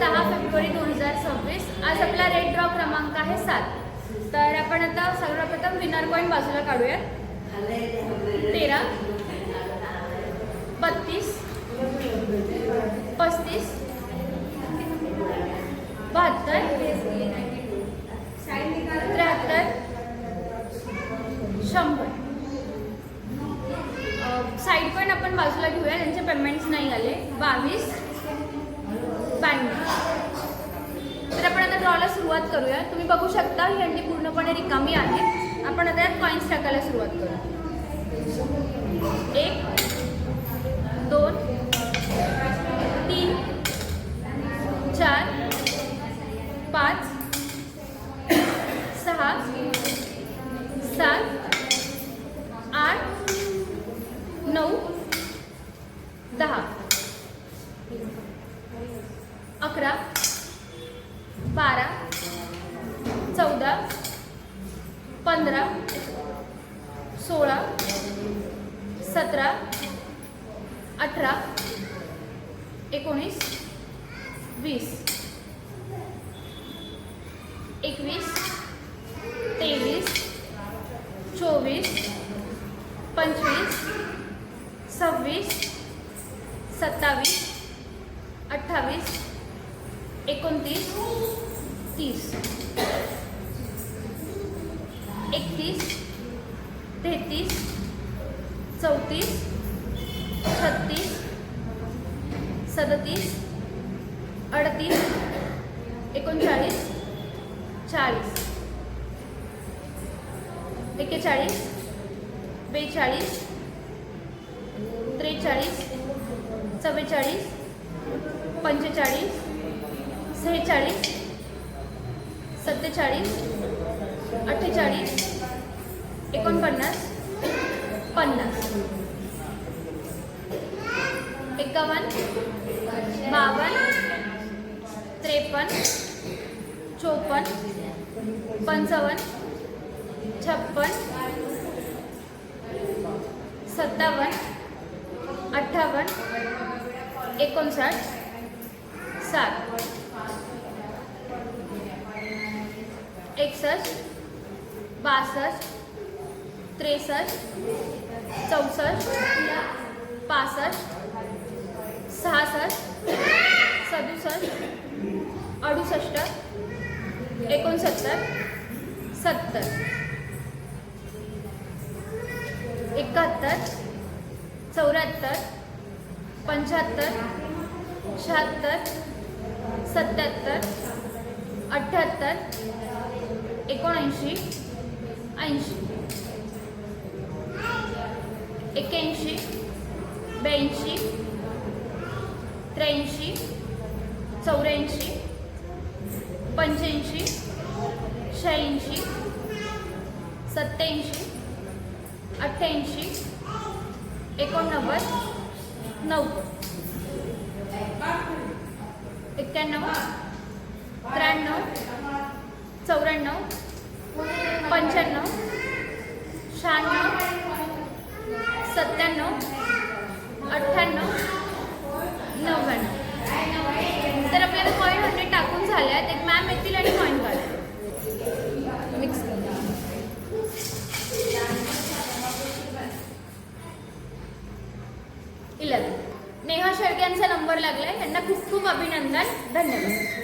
दहा फेब्रुवारी दोन हजार सव्वीस. आज आपला रेड ड्रॉ क्रमांक आहे सात. तर आपण आता सर्वप्रथम विनर पॉईंट बाजूला काढूया तेरा. बत्तीस. पस्तीस. बहात्तर. त्र्याहत्तर. शंभर. साईड पण आपण बाजूला घेऊया त्यांचे पेमेंट्स नाही आले. बावीस. बँड तर आपण आता ड्रॉला सुरुवात करूया. तुम्ही बघू शकता ही अंडी पूर्णपणे रिकामी आहे. आपण आता यात कॉईन्स टाकायला सुरुवात करू एक दोन अकरा बारा चौदा पंधरा सोळा सतरा अठरा एकोणीस वीस एकवीस तेवीस चोवीस पंचवीस सव्वीस सत्तावीस अठ्ठावीस एकोणतीस तीस. एकतीस तेहतीस चौतीस छत्तीस सदतीस अडतीस एकोणचाळीस चाळीस. एक्केचाळीस बेचाळीस त्रेचाळीस चव्वेचाळीस पंचेचाळीस सेहेचाळीस सत्तेचाळीस अठ्ठेचाळीस एकोणपन्नास पन्नास. एकावन्न बावन्न त्रेपन्न चोपन्न पंचावन्न छप्पन्न सत्तावन्न अठ्ठावन्न एकोणसाठ साठ. एकसष्ट बासष्ट त्रेसष्ट चौसष्ट पासष्ट सहासष्ट सदुसष्ट अडुसष्ट एकोणसत्तर सत्तर. एकाहत्तर चौऱ्याहत्तर पंच्याहत्तर शहात्तर सत्याहत्तर अठ्ठ्याहत्तर एकोणऐंशी ऐंशी. एक्क्याऐंशी ब्याऐंशी त्र्याऐंशी चौऱ्याऐंशी पंच्याऐंशी शहाऐंशी सत्याऐंशी अठ्ठ्याऐंशी एकोणनव्वद नव्वद. एक्क्याण्णव. त्र्याण्णव चौऱ्याण्णव पंच्याण्णव शहाण्णव सत्त्याण्णव अठ्ठ्याण्णव नव्याण्णव. तर आपल्याला कॉईन हंड्रेड टाकून झाले आहेत. एक मॅम येतील आणि कॉईन काढा मिक्स इलेवन नेहा शेळके यांचा नंबर लागला आहे त्यांना खूप खूप अभिनंदन. धन्यवाद.